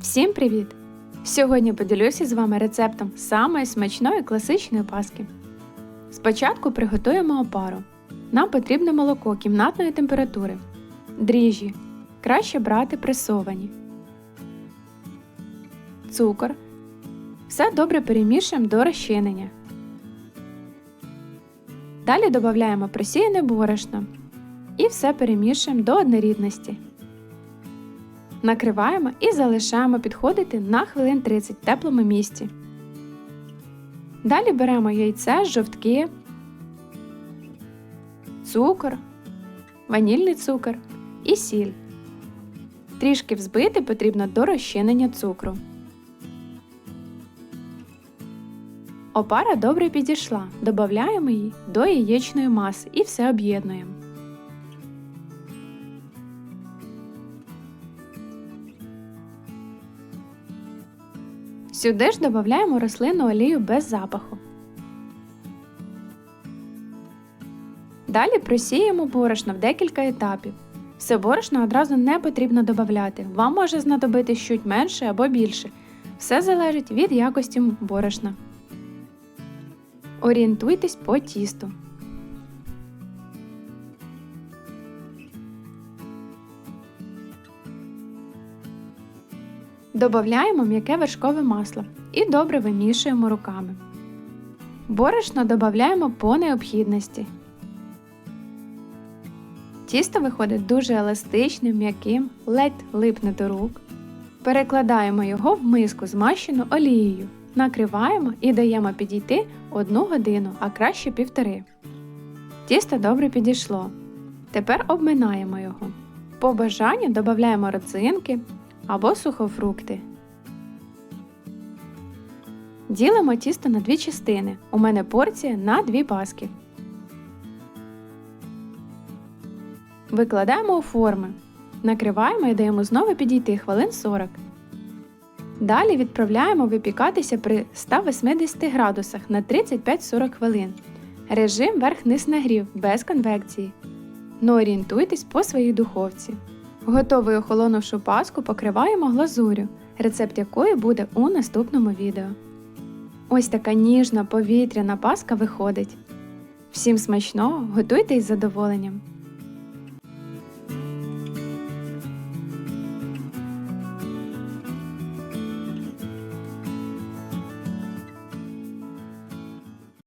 Всім привіт! Сьогодні поділюся з вами рецептом самої смачної класичної паски. Спочатку приготуємо опару. Нам потрібне молоко кімнатної температури, дріжджі. Краще брати пресовані, цукор. Все добре перемішуємо до розчинення. Далі додаємо просіяне борошно і все перемішуємо до однорідності. Накриваємо і залишаємо підходити на хвилин 30 в теплому місці. Далі беремо яйце, жовтки, цукор, ванільний цукор і сіль. Трішки взбити потрібно до розчинення цукру. Опара добре підійшла. Додаємо її до яєчної маси і все об'єднуємо. Сюди ж додаємо рослинну олію без запаху. Далі просіємо борошно в декілька етапів. Все борошно одразу не потрібно додати. Вам може знадобитись чуть менше або більше. Все залежить від якості борошна. Орієнтуйтесь по тісту. Додаємо м'яке вершкове масло і добре вимішуємо руками. Борошно додаємо по необхідності. Тісто виходить дуже еластичним, м'яким, ледь липне до рук. Перекладаємо його в миску змащену олією, накриваємо і даємо підійти 1 годину, а краще півтори. Тісто добре підійшло. Тепер обминаємо його. По бажанню додаємо родзинки або сухофрукти. Ділимо тісто на дві частини. У мене порція на дві паски. Викладаємо у форми. Накриваємо і даємо знову підійти хвилин 40. Далі відправляємо випікатися при 180 градусах на 35-40 хвилин. Режим верх-низ нагрів без конвекції. Но орієнтуйтесь по своїй духовці. Готову охолонувшу паску покриваємо глазурю, рецепт якої буде у наступному відео. Ось така ніжна повітряна паска виходить. Всім смачного, готуйте із задоволенням!